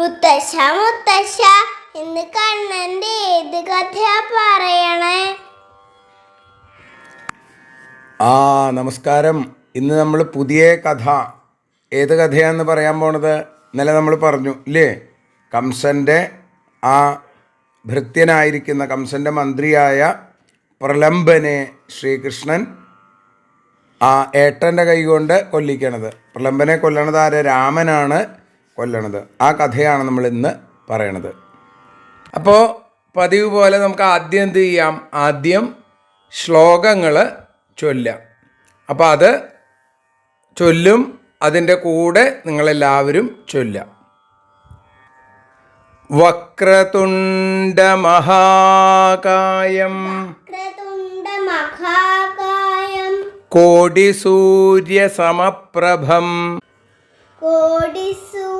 മുത്തശ്ശ മുത്തശ്ശ ഇന്ന് കണ്ണന്റെ ഏത് കഥയാ പറയണേ? ആ നമസ്കാരം. ഇന്ന് നമ്മൾ പുതിയ കഥ. ഏത് കഥയാന്ന് പറയാൻ പോണത് ഇന്നലെ നമ്മൾ പറഞ്ഞു ഇല്ലേ? കംസന്റെ ആ ഭൃത്യനായിരിക്കുന്ന കംസന്റെ മന്ത്രിയായ പ്രലംബനെ ശ്രീകൃഷ്ണൻ ആ ഏട്ടന്റെ കൈ കൊണ്ട് കൊല്ലിക്കണത്. പ്രലംബനെ കൊല്ലണത് രാമനാണ്. കൊല്ലണത്. ആ കഥയാണ് നമ്മൾ ഇന്ന് പറയണത്. അപ്പോൾ പതിവ് പോലെ നമുക്ക് ആദ്യം എന്ത് ചെയ്യാം? ആദ്യം ശ്ലോകങ്ങൾ ചൊല്ലാം അപ്പോൾ അത് ചൊല്ലും അതിന്റെ കൂടെ നിങ്ങളെല്ലാവരും ചൊല്ലാം വക്രതുണ്ടമഹാകായം ക്രതുണ്ട മഹാകായം കോടിസൂര്യസമപ്രഭം കോടി സൂര്യം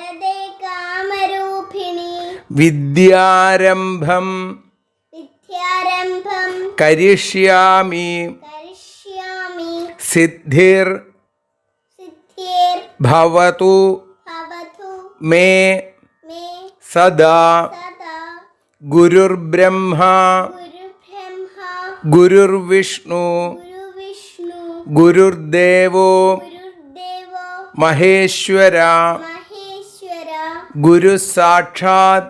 വിദ്യാരംഭം വിദ്യാരംഭം കരിഷ്യാമി കരിഷ്യാമി സിദ്ധിർ സിദ്ധിർ ഭവതു ഭവതു മേ മേ സദാ സദാ ഗുരുർബ്രഹ്മ ഗുരുബ്രഹ്മ ഗുരുർവിഷ്ണു ഗുരുവിഷ്ണു ഗുരുർദേവോ മഹേശ്വര മഹേശ്വര ഗുരു സാക്ഷാത്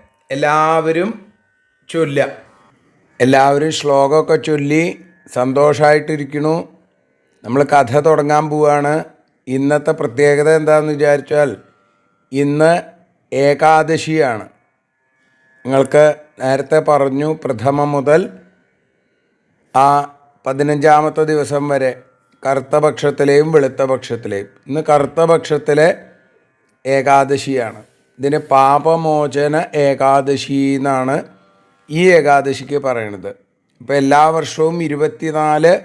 എല്ലാവരും ചൊല്ല എല്ലാവരും ശ്ലോകമൊക്കെ ചൊല്ലി സന്തോഷമായിട്ടിരിക്കണു നമ്മൾ കഥ തുടങ്ങാൻ പോവാണ്. ഇന്നത്തെ പ്രത്യേകത എന്താണെന്ന് വിചാരിച്ചാൽ ഇന്ന് ഏകാദശിയാണ്. നിങ്ങൾക്ക് നേരത്തെ പറഞ്ഞു പ്രഥമ മുതൽ ആ പതിനഞ്ചാമത്തെ ദിവസം വരെ കറുത്ത പക്ഷത്തിലെയും വെളുത്ത പക്ഷത്തിലെയും ഇന്ന് കറുത്ത പക്ഷത്തിലെ ഏകാദശിയാണ്. ഇതിന് പാപമോചന ഏകാദശി എന്നാണ് ഈ ഏകാദശിക്ക് പറയണത്. ഇപ്പോൾ എല്ലാ വർഷവും ഇരുപത്തിനാല്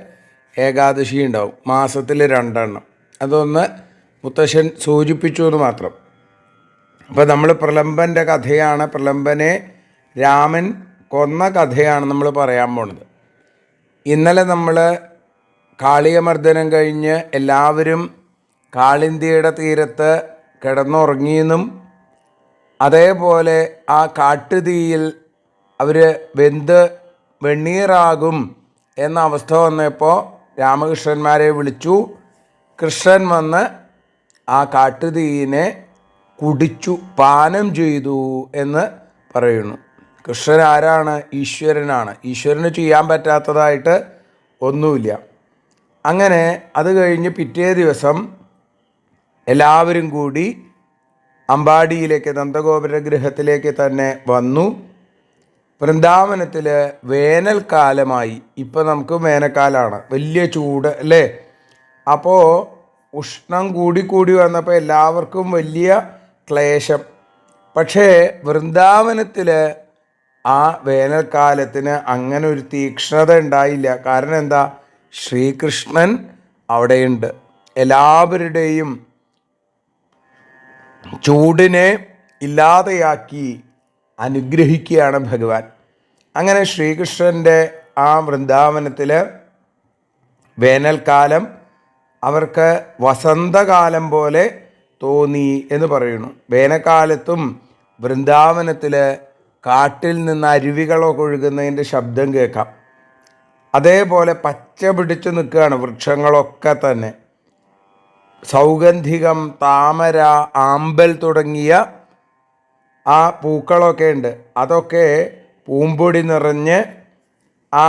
ഏകാദശി ഉണ്ടാവും. മാസത്തിൽ രണ്ടെണ്ണം. അതൊന്ന് മുത്തശ്ശൻ സൂചിപ്പിച്ചു എന്ന് മാത്രം. അപ്പോൾ നമ്മൾ പ്രലംബന്റെ കഥയാണ്. പ്രലംബനെ രാമൻ കൊന്ന കഥയാണ് നമ്മൾ പറയാൻ പോണത്. ഇന്നലെ നമ്മൾ കാളികമർദ്ദനം കഴിഞ്ഞ് എല്ലാവരും കാളിന്തിയുടെ തീരത്ത് കിടന്നുറങ്ങിയെന്നും അതേപോലെ ആ കാട്ടുതീയിൽ അവർ വെന്ത് വെണ്ണീറാകും എന്ന അവസ്ഥ വന്നപ്പോൾ രാമകൃഷ്ണന്മാരെ വിളിച്ചു. കൃഷ്ണൻ വന്ന് ആ കാട്ടുതീയിനെ കുടിച്ചു പാനം ചെയ്തു എന്ന് പറയുന്നു. കൃഷ്ണൻ ആരാണ്? ഈശ്വരനാണ്. ഈശ്വരന് ചെയ്യാൻ പറ്റാത്തതായിട്ട് ഒന്നുമില്ല. അങ്ങനെ അത് കഴിഞ്ഞ് പിറ്റേ ദിവസം എല്ലാവരും കൂടി അമ്പാടിയിലേക്ക് നന്ദഗോപുര ഗൃഹത്തിലേക്ക് തന്നെ വന്നു. വൃന്ദാവനത്തിൽ വേനൽക്കാലമായി ഇപ്പം നമുക്ക് വേനൽക്കാലമാണ് വലിയ ചൂട് അല്ലേ? അപ്പോൾ ഉഷ്ണം കൂടി കൂടി വന്നപ്പോൾ എല്ലാവർക്കും വലിയ ക്ലേശം. പക്ഷേ വൃന്ദാവനത്തിൽ ആ വേനൽക്കാലത്തിന് അങ്ങനെ ഒരു തീക്ഷ്ണത ഉണ്ടായില്ല. കാരണം എന്താ? ശ്രീകൃഷ്ണൻ അവിടെയുണ്ട്. എല്ലാവരുടെയും ചൂടിനെ ഇല്ലാതെയാക്കി അനുഗ്രഹിക്കുകയാണ് ഭഗവാൻ. അങ്ങനെ ശ്രീകൃഷ്ണന്റെ ആ വൃന്ദാവനത്തിൽ വേനൽക്കാലം അവർക്ക് വസന്തകാലം പോലെ തോന്നി എന്ന് പറയുന്നു. വേനൽക്കാലത്തും വൃന്ദാവനത്തിൽ കാട്ടിൽ നിന്ന് അരുവികളൊക്കെ ഒഴുകുന്നതിന്റെ ശബ്ദം കേൾക്കാം. അതേപോലെ പച്ച പിടിച്ചു നിൽക്കുകയാണ് വൃക്ഷങ്ങളൊക്കെ തന്നെ. സൗഗന്ധികം താമര ആമ്പൽ തുടങ്ങിയ ആ പൂക്കളൊക്കെ ഉണ്ട്. അതൊക്കെ പൂമ്പൊടി നിറഞ്ഞ് ആ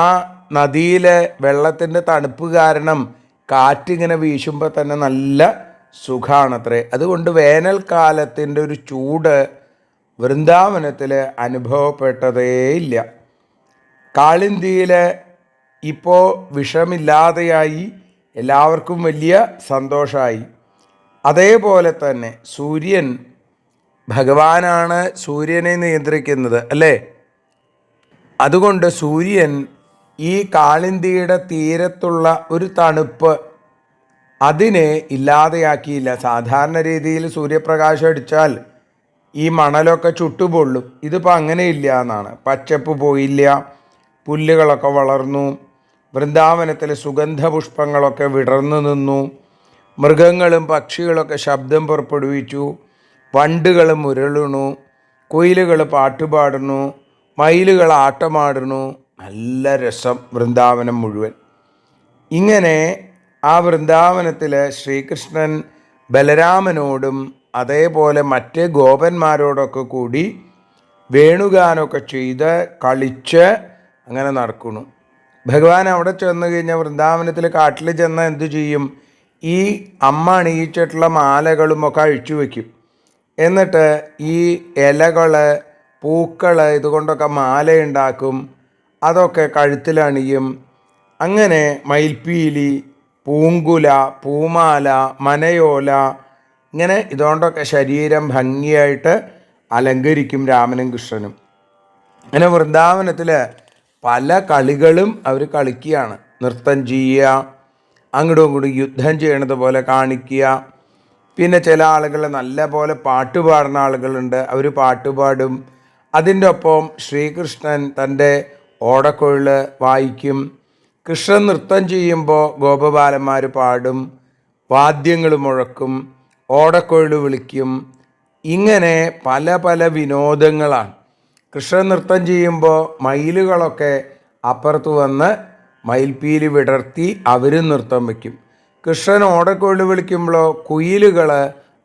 നദിയിലെ വെള്ളത്തിന്റെ തണുപ്പ് കാരണം കാറ്റിങ്ങനെ വീശുമ്പോൾ തന്നെ നല്ല സുഖാണത്രേ. അതുകൊണ്ട് വേനൽക്കാലത്തിന്റെ ഒരു ചൂട് വൃന്ദാവനത്തിൽ അനുഭവപ്പെട്ടതേയില്ല. കാളിന്തിയിൽ ഇപ്പോൾ വിഷമില്ലാതെയായി എല്ലാവർക്കും വലിയ സന്തോഷമായി അതേപോലെ തന്നെ സൂര്യൻ ഭഗവാനാണ് സൂര്യനെ നിയന്ത്രിക്കുന്നത് അല്ലേ? അതുകൊണ്ട് സൂര്യൻ ഈ കാളിന്തിയുടെ തീരത്തുള്ള ഒരു തണുപ്പ് അതിനെ ഇല്ലാതെയാക്കിയില്ല. സാധാരണ രീതിയിൽ സൂര്യപ്രകാശം അടിച്ചാൽ ഈ മണലൊക്കെ ചുട്ടുപൊള്ളും. ഇതിപ്പോൾ അങ്ങനെയില്ല എന്നാണ്. പച്ചപ്പ് പോയില്ല പുല്ലുകളൊക്കെ വളർന്നു. വൃന്ദാവനത്തിലെ സുഗന്ധപുഷ്പങ്ങളൊക്കെ വിടർന്നു നിന്നു. മൃഗങ്ങളും പക്ഷികളൊക്കെ ശബ്ദം പുറപ്പെടുവിച്ചു. വണ്ടുകൾ മുരളുണു കുയിലുകൾ പാട്ടുപാടുന്നു. മയിലുകൾ ആട്ടമാടുന്നു. നല്ല രസം വൃന്ദാവനം മുഴുവൻ. ഇങ്ങനെ ആ വൃന്ദാവനത്തിൽ ശ്രീകൃഷ്ണൻ ബലരാമനോടും അതേപോലെ മറ്റ് ഗോപന്മാരോടൊക്കെ കൂടി വേണുഗാനമൊക്കെ ചെയ്ത് കളിച്ച് അങ്ങനെ നടക്കുന്നു. ഭഗവാൻ അവിടെ ചെന്ന് കഴിഞ്ഞാൽ വൃന്ദാവനത്തിൽ കാട്ടിൽ ചെന്ന് എന്തു ചെയ്യും? ഈ അമ്മ അണിയിച്ചിട്ടുള്ള മാലകളും ഒക്കെ അഴിച്ചു വയ്ക്കും എന്നിട്ട് ഈ ഇലകൾ പൂക്കൾ ഇതുകൊണ്ടൊക്കെ മാലയുണ്ടാക്കും. അതൊക്കെ കഴുത്തിലണിയും അങ്ങനെ മയിൽപ്പീലി പൂങ്കുല പൂമാല മനയോല ഇങ്ങനെ ഇതുകൊണ്ടൊക്കെ ശരീരം ഭംഗിയായിട്ട് അലങ്കരിക്കും രാമനും കൃഷ്ണനും. അങ്ങനെ വൃന്ദാവനത്തിൽ പല കളികളും അവർ കളിക്കുകയാണ്. നൃത്തം ചെയ്യുക അങ്ങോട്ടും ഇങ്ങോട്ടും യുദ്ധം ചെയ്യണത് പോലെ കാണിക്കുക. പിന്നെ ചില ആളുകൾ നല്ല പോലെ പാട്ട് പാടുന്ന ആളുകളുണ്ട്. അവർ പാട്ട് പാടും. അതിന്റെ ഒപ്പം ശ്രീകൃഷ്ണൻ തന്റെ ഓടക്കൊഴിൽ വായിക്കും. കൃഷ്ണൻ നൃത്തം ചെയ്യുമ്പോൾ ഗോപബാലന്മാർ പാടും. വാദ്യങ്ങൾ മുഴക്കും. ഓടക്കൊഴിൽ വിളിക്കും. ഇങ്ങനെ പല പല വിനോദങ്ങളാണ്. കൃഷ്ണൻ നൃത്തം ചെയ്യുമ്പോൾ മയിലുകളൊക്കെ അപ്പുറത്ത് വന്ന് മയിൽപ്പീലി വിടർത്തി അവരും നൃത്തം വയ്ക്കും കൃഷ്ണൻ ഓടക്കൊള്ളി വിളിക്കുമ്പോഴോ കുയിലുകൾ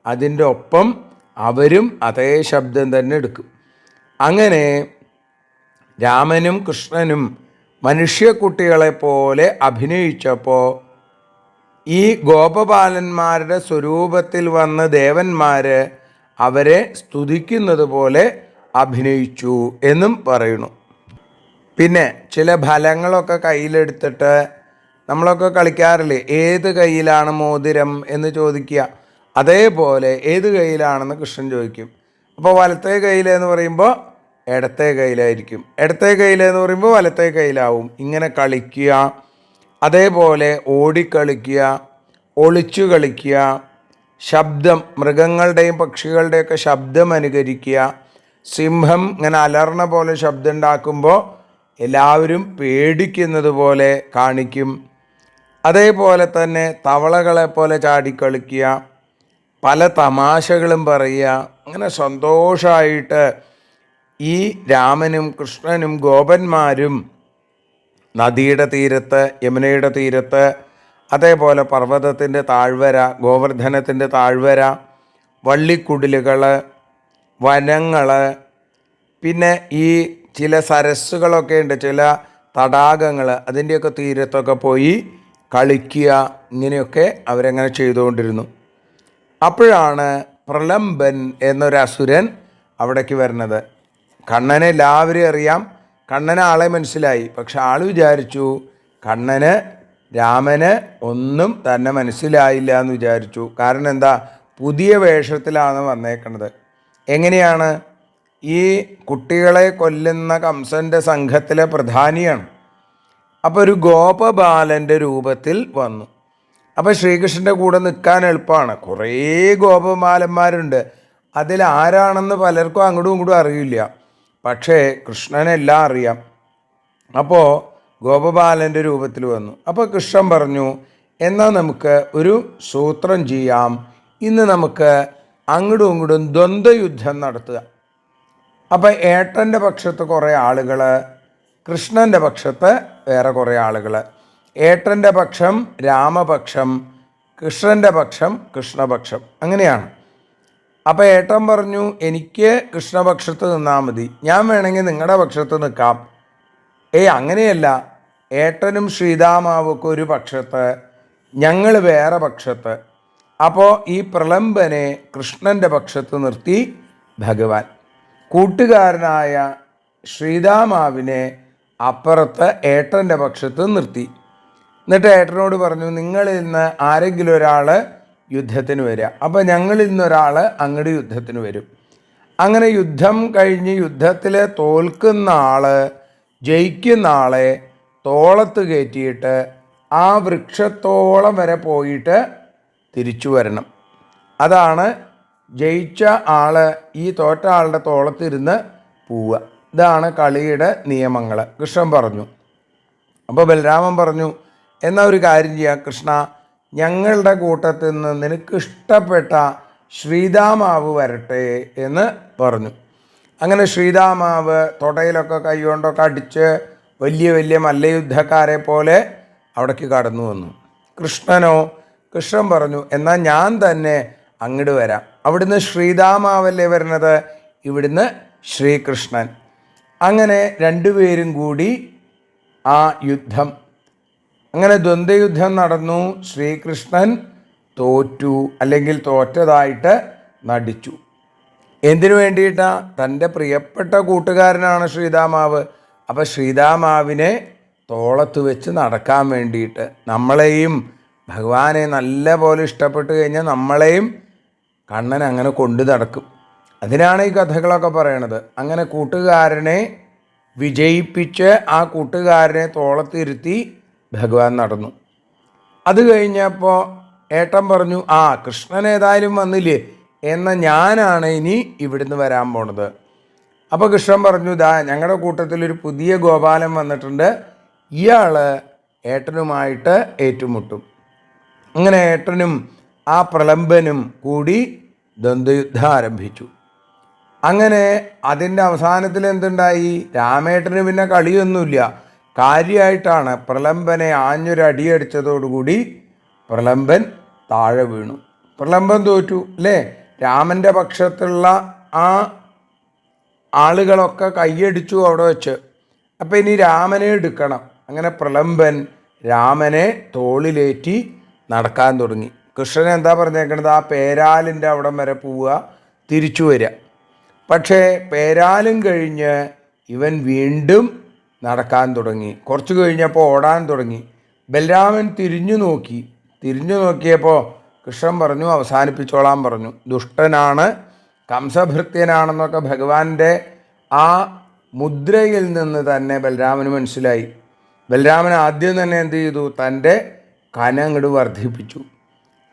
അതിന്റെ ഒപ്പം അവരും അതേ ശബ്ദം തന്നെ എടുക്കും. അങ്ങനെ രാമനും കൃഷ്ണനും മനുഷ്യക്കുട്ടികളെ പോലെ അഭിനയിച്ചപ്പോൾ ഈ ഗോപബാലന്മാരുടെ സ്വരൂപത്തിൽ വന്ന ദേവന്മാർ അവരെ സ്തുതിക്കുന്നത് പോലെ അഭിനയിച്ചു എന്നും പറയുന്നു. പിന്നെ ചില ഫലങ്ങളൊക്കെ കയ്യിലെടുത്തിട്ട് നമ്മളൊക്കെ കളിക്കാറില്ലേ ഏത് കയ്യിലാണ് മോതിരം എന്ന് ചോദിക്കുക. അതേപോലെ ഏത് കയ്യിലാണെന്ന് കൃഷ്ണൻ ചോദിക്കും. അപ്പോൾ വലത്തേ കയ്യിലെന്ന് പറയുമ്പോൾ ഇടത്തേ കയ്യിലായിരിക്കും. ഇടത്തേ കയ്യിലെന്ന് പറയുമ്പോൾ വലത്തെ കയ്യിലാവും. ഇങ്ങനെ കളിക്കുക. അതേപോലെ ഓടിക്കളിക്കുക. ഒളിച്ചു കളിക്കുക. ശബ്ദം മൃഗങ്ങളുടെയും പക്ഷികളുടെയൊക്കെ ശബ്ദം അനുകരിക്കുക സിംഹം ഇങ്ങനെ അലർണ പോലെ ശബ്ദം ഉണ്ടാക്കുമ്പോൾ എല്ലാവരും പേടിക്കുന്നത് പോലെ കാണിക്കും. അതേപോലെ തന്നെ തവളകളെ പോലെ ചാടിക്കളിക്കുക പല തമാശകളും പറയുക അങ്ങനെ സന്തോഷമായിട്ട് ഈ രാമനും കൃഷ്ണനും ഗോപന്മാരും നദിയുടെ തീരത്ത് യമുനയുടെ തീരത്ത് അതേപോലെ പർവതത്തിന്റെ താഴ്വര ഗോവർദ്ധനത്തിന്റെ താഴ്വര വള്ളിക്കുടിലുകൾ വനങ്ങൾ പിന്നെ ഈ ചില സരസ്സുകളൊക്കെ ഉണ്ട് ചില തടാകങ്ങൾ അതിന്റെയൊക്കെ തീരത്തൊക്കെ പോയി കളിക്കുക ഇങ്ങനെയൊക്കെ അവരങ്ങനെ ചെയ്തുകൊണ്ടിരുന്നു. അപ്പോഴാണ് പ്രലംബൻ എന്നൊരു അസുരൻ അവിടേക്ക് വരുന്നത്. കണ്ണനെ എല്ലാവരും അറിയാം. കണ്ണന് ആളെ മനസ്സിലായി. പക്ഷെ ആൾ വിചാരിച്ചു കണ്ണന് രാമന് ഒന്നും തന്നെ മനസ്സിലായില്ല എന്ന് വിചാരിച്ചു. കാരണം എന്താ? പുതിയ വേഷത്തിലാണ് വന്നേക്കണത്. എങ്ങനെയാണ്? ഈ കുട്ടികളെ കൊല്ലുന്ന കംസന്റെ സംഘത്തിലെ പ്രധാനിയാണ്. അപ്പോൾ ഒരു ഗോപബാലന്റെ രൂപത്തിൽ വന്നു. അപ്പോൾ ശ്രീകൃഷ്ണന്റെ കൂടെ നിൽക്കാൻ എളുപ്പമാണ്. കുറേ ഗോപബാലന്മാരുണ്ട്. അതിൽ ആരാണെന്ന് പലർക്കും അങ്ങോട്ടും ഇങ്ങോട്ടും അറിയില്ല. പക്ഷേ കൃഷ്ണനെല്ലാം അറിയാം. അപ്പോൾ ഗോപബാലന്റെ രൂപത്തിൽ വന്നു. അപ്പോൾ കൃഷ്ണൻ പറഞ്ഞു എന്നാൽ നമുക്ക് ഒരു സൂത്രം ചെയ്യാം. ഇന്ന് നമുക്ക് അങ്ങോട്ടും ഇങ്ങോട്ടും ദ്വന്ദ്വയുദ്ധം നടത്തുക. അപ്പം ഏട്ടന്റെ പക്ഷത്ത് കുറേ ആളുകൾ കൃഷ്ണന്റെ പക്ഷത്ത് വേറെ കുറേ ആളുകൾ ഏട്ടന്റെ പക്ഷം രാമപക്ഷം കൃഷ്ണന്റെ പക്ഷം കൃഷ്ണപക്ഷം. അങ്ങനെയാണ്. അപ്പോൾ ഏട്ടൻ പറഞ്ഞു എനിക്ക് കൃഷ്ണപക്ഷത്ത് നിന്നാൽ മതി. ഞാൻ വേണമെങ്കിൽ നിങ്ങളുടെ പക്ഷത്ത് നിൽക്കാം. ഏയ് അങ്ങനെയല്ല. ഏട്ടനും ശ്രീതാമാവൊക്കെ ഒരു പക്ഷത്ത് ഞങ്ങൾ വേറെ പക്ഷത്ത്. അപ്പോൾ ഈ പ്രളംബനെ കൃഷ്ണന്റെ പക്ഷത്ത് നിർത്തി ഭഗവാൻ. കൂട്ടുകാരനായ ശ്രീതാമാവിനെ അപ്പുറത്ത് ഏട്ടന്റെ പക്ഷത്ത് നിർത്തി. എന്നിട്ട് ഏട്ടനോട് പറഞ്ഞു നിങ്ങളിൽ നിന്ന് ആരെങ്കിലും ഒരാൾ യുദ്ധത്തിന് വരിക അപ്പോൾ ഞങ്ങളിൽ നിന്നൊരാൾ അങ്ങോട്ട് യുദ്ധത്തിന് വരും. അങ്ങനെ യുദ്ധം കഴിഞ്ഞ് യുദ്ധത്തിൽ തോൽക്കുന്ന ആൾ ജയിക്കുന്ന ആളെ തോളത്ത് കയറ്റിയിട്ട് ആ വൃക്ഷത്തോളം വരെ പോയിട്ട് തിരിച്ചു വരണം. അതാണ് ജയിച്ച ആൾ ഈ തോറ്റ ആളുടെ തോളത്തിരുന്ന് പോവുക. ഇതാണ് കളിയുടെ നിയമങ്ങൾ കൃഷ്ണൻ പറഞ്ഞു. അപ്പോൾ ബലരാമൻ പറഞ്ഞു എന്നാൽ ഒരു കാര്യം ചെയ്യാം കൃഷ്ണ. ഞങ്ങളുടെ കൂട്ടത്തിൽ നിന്ന് നിനക്ക് ഇഷ്ടപ്പെട്ട ശ്രീതാമാവ് വരട്ടെ എന്ന് പറഞ്ഞു. അങ്ങനെ ശ്രീതാമാവ് തൊടയിലൊക്കെ കൈകൊണ്ടൊക്കെ അടിച്ച് വലിയ വലിയ മല്ലയുദ്ധക്കാരെ പോലെ അവിടേക്ക് കടന്നു വന്നു. കൃഷ്ണനോ കൃഷ്ണൻ പറഞ്ഞു എന്നാൽ ഞാൻ തന്നെ അങ്ങോട്ട് വരാം. അവിടുന്ന് ശ്രീരാമാവല്ലേ വരുന്നത് ഇവിടുന്ന് ശ്രീകൃഷ്ണൻ. അങ്ങനെ രണ്ടുപേരും കൂടി ആ യുദ്ധം. അങ്ങനെ ദ്വന്ദ്വയുദ്ധം നടന്നു. ശ്രീകൃഷ്ണൻ തോറ്റു അല്ലെങ്കിൽ തോറ്റതായിട്ട് നടിച്ചു. എന്തിനു വേണ്ടിയിട്ടാ? തന്റെ പ്രിയപ്പെട്ട കൂട്ടുകാരനാണ് ശ്രീതാമാവ് അപ്പോൾ ശ്രീതാമാവിനെ തോളത്ത് വെച്ച് നടക്കാൻ വേണ്ടിയിട്ട് നമ്മളെയും ഭഗവാനെ നല്ല പോലെ ഇഷ്ടപ്പെട്ട് കഴിഞ്ഞാൽ നമ്മളെയും കണ്ണൻ അങ്ങനെ കൊണ്ടു നടക്കും. അതിനാണ് ഈ കഥകളൊക്കെ പറയണത്. അങ്ങനെ കൂട്ടുകാരനെ വിജയിപ്പിച്ച് ആ കൂട്ടുകാരനെ തോളത്തിരുത്തി ഭഗവാൻ നടന്നു. അത് കഴിഞ്ഞപ്പോൾ ഏട്ടൻ പറഞ്ഞു ആ കൃഷ്ണൻ ഏതായാലും വന്നില്ലേ? എന്ന ഞാനാണ് ഇനി ഇവിടുന്ന് വരാൻ പോണത്. അപ്പോൾ കൃഷ്ണൻ പറഞ്ഞു ദാ ഞങ്ങളുടെ കൂട്ടത്തിൽ ഒരു പുതിയ ഗോപാലൻ വന്നിട്ടുണ്ട്. ഇയാൾ ഏട്ടനുമായിട്ട് ഏറ്റുമുട്ടും. അങ്ങനെ ഏട്ടനും ആ പ്രലംബനും കൂടി ദ്വന്ദ്വയുദ്ധം ആരംഭിച്ചു അങ്ങനെ അതിന്റെ അവസാനത്തിൽ എന്തുണ്ടായി? രാമേട്ടന് പിന്നെ കളിയൊന്നുമില്ല. കാര്യമായിട്ടാണ് പ്രലംബനെ ആഞ്ഞൊരടിയടിച്ചതോടുകൂടി പ്രലംബൻ താഴെ വീണു. പ്രലംബൻ തോറ്റു അല്ലേ? രാമന്റെ പക്ഷത്തുള്ള ആ ആളുകളൊക്കെ കൈയടിച്ചു അവിടെ വെച്ച്. അപ്പം ഇനി രാമനെ എടുക്കണം. അങ്ങനെ പ്രലംബൻ രാമനെ തോളിലേറ്റി നടക്കാൻ തുടങ്ങി. കൃഷ്ണൻ എന്താ പറഞ്ഞേക്കണത്? ആ പേരാലിന്റെ അവിടം വരെ പോവുക തിരിച്ചു വരിക. പക്ഷേ പേരാലും കഴിഞ്ഞ് ഇവൻ വീണ്ടും നടക്കാൻ തുടങ്ങി. കുറച്ച് കഴിഞ്ഞപ്പോൾ ഓടാൻ തുടങ്ങി. ബലരാമൻ തിരിഞ്ഞു നോക്കി. തിരിഞ്ഞു നോക്കിയപ്പോൾ കൃഷ്ണൻ പറഞ്ഞു അവസാനിപ്പിച്ചോളാൻ പറഞ്ഞു. ദുഷ്ടനാണ് കംസഭൃത്യനാണെന്നൊക്കെ ഭഗവാന്റെ ആ മുദ്രയിൽ നിന്ന് തന്നെ ബലരാമന് മനസ്സിലായി. ബലരാമൻ ആദ്യം തന്നെ എന്ത് ചെയ്തു? തന്റെ കനം അങ്ങോട്ട് വർദ്ധിപ്പിച്ചു.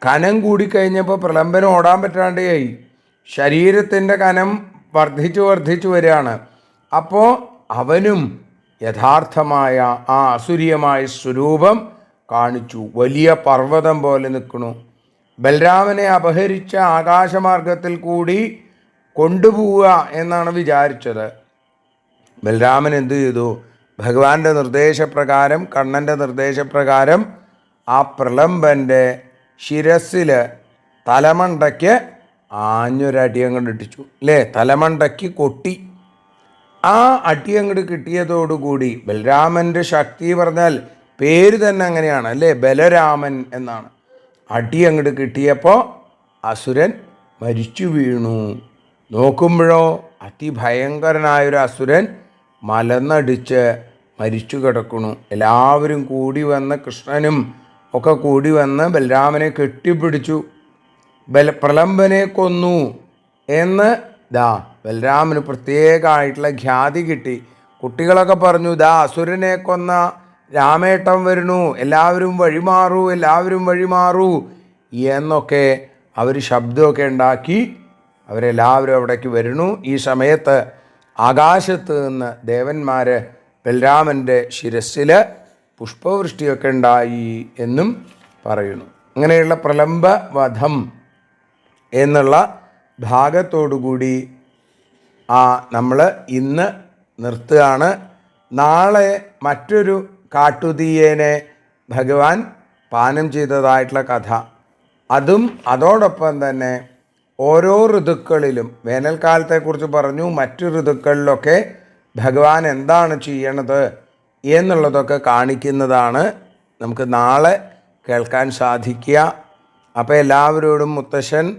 കനം കൂടിക്കഴിഞ്ഞപ്പോൾ പ്രളംബനം ഓടാൻ പറ്റാണ്ടായി ശരീരത്തിന്റെ കനം വർദ്ധിച്ചു വർദ്ധിച്ചു വരികയാണ്. അപ്പോൾ അവനും യഥാർത്ഥമായ ആ അസുരീയമായ സ്വരൂപം കാണിച്ചു. വലിയ പർവതം പോലെ നിൽക്കണു ബലരാമനെ അപഹരിച്ച ആകാശമാർഗത്തിൽ കൂടി കൊണ്ടുപോവുക എന്നാണ് വിചാരിച്ചത്. ബലരാമൻ എന്തു ചെയ്തു? ഭഗവാന്റെ നിർദ്ദേശപ്രകാരം കണ്ണന്റെ നിർദ്ദേശപ്രകാരം ആ പ്രലംബന്റെ ശിരസിൽ തലമണ്ടയ്ക്ക് ആഞ്ഞൊരടി അങ്ങോട്ട് ഇട്ടിച്ചു അല്ലേ തലമണ്ടയ്ക്ക് കൊട്ടി. ആ അടി അങ്ങോട്ട് കിട്ടിയതോടുകൂടി ബലരാമന്റെ ശക്തി പറഞ്ഞാൽ പേര് തന്നെ അങ്ങനെയാണ് അല്ലേ? ബലരാമൻ എന്നാണ്. അടി അങ്ങോട്ട് കിട്ടിയപ്പോൾ അസുരൻ മരിച്ചു വീണു. നോക്കുമ്പോഴോ അതിഭയങ്കരനായൊരു അസുരൻ മലന്നടിച്ച് മരിച്ചു കിടക്കുന്നു. എല്ലാവരും കൂടി വന്ന കൃഷ്ണനും ഒക്കെ കൂടി വന്ന് ബലരാമനെ കെട്ടിപ്പിടിച്ചു. ബല പ്രലംബനെ കൊന്നു എന്ന് ദാ ബലരാമന് പ്രത്യേകമായിട്ടുള്ള ഖ്യാതി കിട്ടി. കുട്ടികളൊക്കെ പറഞ്ഞു ദാ അസുരനെ കൊന്ന രാമേട്ടം വരുന്നു എല്ലാവരും വഴിമാറൂ എല്ലാവരും വഴിമാറൂ എന്നൊക്കെ അവർ ശബ്ദമൊക്കെ ഉണ്ടാക്കി അവരെല്ലാവരും അവിടേക്ക് വരുന്നു. ഈ സമയത്ത് ആകാശത്ത് നിന്ന് ദേവന്മാർ ബലരാമന്റെ ശിരസ്സിൽ പുഷ്പവൃഷ്ടിയൊക്കെ ഉണ്ടായി എന്നും പറയുന്നു. അങ്ങനെയുള്ള പ്രലംബവധം എന്നുള്ള ഭാഗത്തോടുകൂടി ആ നമ്മൾ ഇന്ന് നിർത്തുകയാണ്. നാളെ മറ്റൊരു കാട്ടുതീയേനെ ഭഗവാൻ പാനം ചെയ്തതായിട്ടുള്ള കഥ. അതും അതോടൊപ്പം തന്നെ ഓരോ ഋതുക്കളിലും വേനൽക്കാലത്തെക്കുറിച്ച് പറഞ്ഞു മറ്റു ഋതുക്കളിലൊക്കെ ഭഗവാൻ എന്താണ് ചെയ്യണത്? എന്നുള്ളതൊക്കെ കാണിക്കുന്നതാണ് നമുക്ക് നാളെ കേൾക്കാൻ സാധിക്കുക. അപ്പോൾ എല്ലാവരോടും മുത്തശ്ശൻ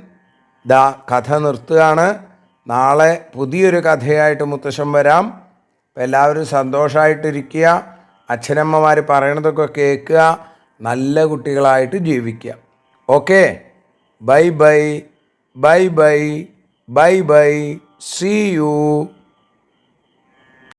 ദാ കഥ നിർത്തുകയാണ്. നാളെ പുതിയൊരു കഥയായിട്ട് മുത്തശ്ശൻ വരാം. അപ്പോൾ എല്ലാവരും സന്തോഷമായിട്ടിരിക്കുക അച്ഛനമ്മമാർ പറയണതൊക്കെ കേൾക്കുക. നല്ല കുട്ടികളായിട്ട് ജീവിക്കുക. Okay? Bye bye bye bye bye bye. See you